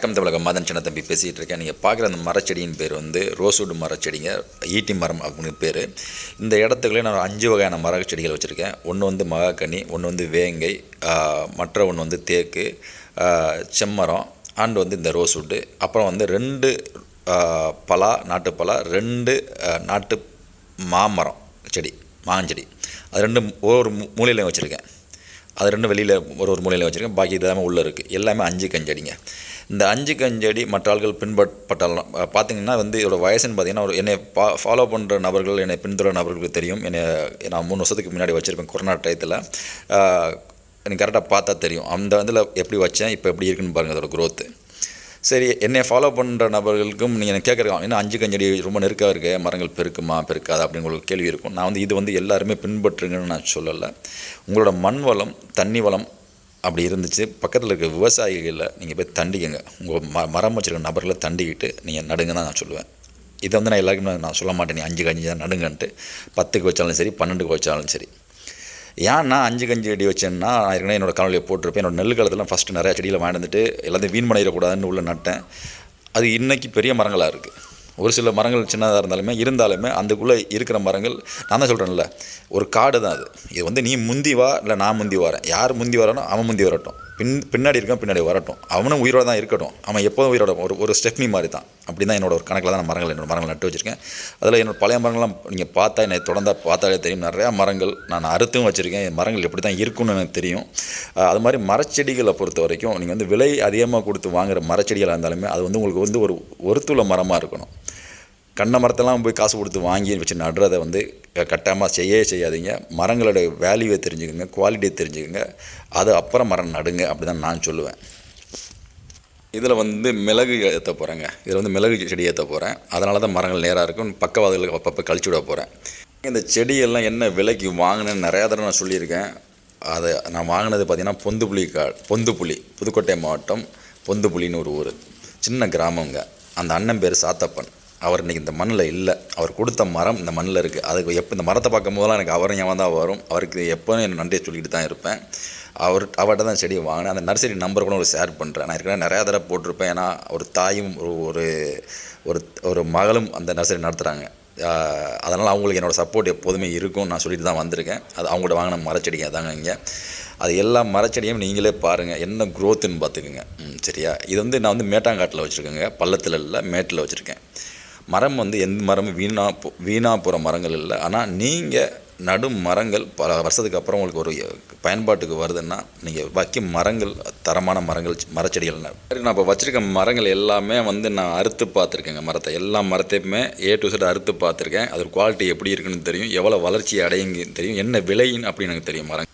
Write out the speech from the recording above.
வணக்கம் தமிழக மதன் சின்ன தம்பி பேசிகிட்டு இருக்கேன். நீங்கள் பார்க்குற அந்த மரச்செடியின் பேர் வந்து ரோஸ்வுட் மரச்செடிங்க. ஈட்டி மரம் அப்படின்னு பேர். இந்த இடத்துக்குள்ளே நான் அஞ்சு வகையான மரச்செடிகள் வச்சுருக்கேன். ஒன்று வந்து மகாக்கனி ஒன்று வந்து வேங்கை மற்ற ஒன்று வந்து தேக்கு செம்மரம் அண்ட் வந்து இந்த ரோஸ்வுட்டு. அப்புறம் வந்து ரெண்டு பலா நாட்டுப்பலா ரெண்டு நாட்டு மாமரம் செடி மாஞ்செடி அது ரெண்டு ஒரு மூலையிலையும் வச்சுருக்கேன். அது ரெண்டும் வெளியில் ஒரு ஒரு மூலையில் வச்சுருக்கேன். பாக்கி இதெல்லாமே உள்ளே இருக்குது எல்லாமே அஞ்சு கஞ்சடிங்க. இந்த அஞ்சு கஞ்சடி மற்ற ஆள்கள் பின்பற்றப்பட்டாலும் பார்த்தீங்கன்னா வந்து இதோட வயசுன்னு பார்த்தீங்கன்னா ஒரு என்னை பா ஃபாலோ பண்ணுற நபர்கள் என்னை பின்தொடர நபர்களுக்கு தெரியும். என்னை நான் மூணு வருஷத்துக்கு முன்னாடி வச்சுருப்பேன் கொரோனா டயத்தில் எனக்கு கரெக்டாக பார்த்தா தெரியும். அந்த இதில் எப்படி வச்சேன் இப்போ எப்படி இருக்குன்னு பாருங்கள் அதோட க்ரோத்து சரி என்னை ஃபாலோ பண்ணுற நபர்களுக்கும் நீங்கள் எனக்கு கேட்குறோம் அஞ்சு கஞ்சடி ரொம்ப நெருக்காக இருக்கு மரங்கள் பெருக்குமா பெருக்காதா அப்படின்னு உங்களுக்கு கேள்வி இருக்கும். நான் வந்து இது வந்து எல்லாருமே பின்பற்றுங்கன்னு நான் சொல்லலை. உங்களோட மண் வளம் தண்ணி வளம் அப்படி இருந்துச்சு. பக்கத்தில் இருக்க விவசாயிகளில் நீங்கள் போய் தண்டிக்கங்க. உங்கள் ம மரம் வச்சுருக்க நபர்களை தண்டிக்கிட்டு நீங்கள் நடுங்க தான் நான் சொல்லுவேன். இதை வந்து நான் எல்லாருக்குமே நான் சொல்ல மாட்டேன். நீ அஞ்சு கஞ்சி தான் நடுங்கன்ட்டு. பத்துக்கு வச்சாலும் சரி பன்னெண்டுக்கு வச்சாலும் சரி. ஏன் நான் அஞ்சு கஞ்சி அடி வச்சேன்னா நான் ஏற்கனவே என்னோடய காணொலியை போட்டிருப்பேன். என்னோட நெல் காலத்தில் ஃபஸ்ட்டு நிறையா செடியில் வாங்கிட்டு வந்துட்டு எல்லாத்தையும் வீண் பண்ணிடக்கூடாதுன்னு உள்ளே நட்டேன். அது இன்றைக்கி பெரிய மரங்களாக இருக்குது ஒரு சில மரங்கள் சின்னதாக இருந்தாலுமே இருந்தாலுமே அதுக்குள்ளே இருக்கிற மரங்கள் நான் தான் சொல்கிறேன்ல ஒரு காடு தான் அது. இது வந்து நீ முந்தி வா இல்லை நான் முந்தி வரேன். யார் முந்தி வரானோ அவன் முந்தி வரட்டும். பின் பின்னாடி இருக்கான் பின்னாடி வரட்டும். அவனும் உயிரோட தான் இருக்கட்டும். அவன் எப்போதும் உயிரோட ஒரு ஒரு ஸ்டெப்னி மாதிரி தான் அப்படி தான் என்னோட ஒரு கணக்கில் தான் நான் மரங்கள் என்னோட மரங்கள் நட்டு வச்சுருக்கேன். அதில் என்னோட பழைய மரங்கள்லாம் நீங்கள் பார்த்தா என்னை தொடர்ந்தால் பார்த்தாலே தெரியும். நிறையா மரங்கள் நான் அறுத்தும் வச்சுருக்கேன். என் மரங்கள் எப்படி தான் இருக்கும்னு எனக்கு தெரியும். அது மாதிரி மரச்செடிகளை பொறுத்த வரைக்கும் நீங்கள் வந்து விலை அதிகமாக கொடுத்து வாங்குற மரச்செடிகளாக இருந்தாலுமே அது வந்து உங்களுக்கு வந்து ஒரு ஒருத்துள்ள மரமாக இருக்கணும். கண்ண மரத்தெல்லாம் போய் காசு கொடுத்து வாங்கி வச்சு நடுறதை வந்து கட்டாயமாக செய்யவே செய்யாதீங்க. மரங்களோட வேல்யூவை தெரிஞ்சுக்கோங்க குவாலிட்டியை தெரிஞ்சுக்கோங்க. அது அப்புறம் மரம் நடுங்க அப்படி தான் நான் சொல்லுவேன். இதில் வந்து மிளகு ஏற்ற போகிறேங்க இதில் வந்து மிளகு செடி ஏற்ற போகிறேன் அதனால தான் மரங்கள் நேராக இருக்கும். பக்கவாதுகளுக்கு அப்பப்போ கழிச்சு விட போகிறேன் இந்த செடியெல்லாம் என்ன விலைக்கு வாங்கினேன்னு நிறையா தடவை நான் சொல்லியிருக்கேன். அதை நான் வாங்கினது பார்த்தீங்கன்னா பொந்துப்புளி கா பொந்துப்புளி புதுக்கோட்டை மாவட்டம் பொந்துப்புளின்னு ஒரு ஊர். சின்ன கிராமங்க. அந்த அண்ணன் பேர் சாத்தப்பன். அவர் இன்றைக்கி இந்த மண்ணில் இல்லை. அவர் கொடுத்த மரம் இந்த மண்ணில் இருக்குது அதுக்கு எப்போ இந்த மரத்தை பார்க்கும் போதெல்லாம் எனக்கு அவர் ஞாபகம் தான் வரும். அவருக்கு எப்போவும் என் நன்றியை சொல்லிட்டு தான் இருப்பேன். அவர் அவர்கிட்ட தான் செடியை வாங்கினேன். அந்த நர்சரி நம்பர் கூட ஒரு ஷேர் பண்ணுறேன் நான் ஏற்கனவே நிறையா தடவை போட்டிருப்பேன். ஏன்னா ஒரு தாயும் ஒரு ஒரு ஒரு ஒரு மகளும் அந்த நர்சரி நடத்துகிறாங்க அதனால் அவங்களுக்கு என்னோடய சப்போர்ட் எப்போதுமே இருக்கும். நான் சொல்லிட்டு தான் வந்திருக்கேன். அது அவங்கள்ட்ட வாங்கின மரச்செடிங்க தாங்க இங்கே. அது எல்லா மரச்செடியும் நீங்களே பாருங்கள் என்ன க்ரோத்துன்னு பார்த்துக்குங்க. ம், சரியா? இது வந்து நான் வந்து மேட்டாங்காட்டில் வச்சுருக்கேங்க. பள்ளத்தில் இல்லை மேட்டில் வச்சுருக்கேன். மரம் வந்து எந்த மரமும் வீணாக போ வீணாக போகிற மரங்கள் இல்லை. ஆனால் நீங்கள் நடும் மரங்கள் பல வருஷத்துக்கு அப்புறம் உங்களுக்கு ஒரு பயன்பாட்டுக்கு வருதுன்னா நீங்கள் வைக்கும் மரங்கள் தரமான மரங்கள் மரச்செடிகள் சரி, நான் இப்போ வச்சுருக்க மரங்கள் எல்லாமே வந்து நான் அறுத்து பார்த்துருக்கேங்க மரத்தை. எல்லா மரத்தையுமே ஏ டு சைடு அறுத்து பார்த்துருக்கேன். அது குவாலிட்டி எப்படி இருக்குன்னு தெரியும். எவ்வளோ வளர்ச்சி அடையுங்க தெரியும். என்ன விலைன்னு அப்படின்னு எனக்கு தெரியும் மரம்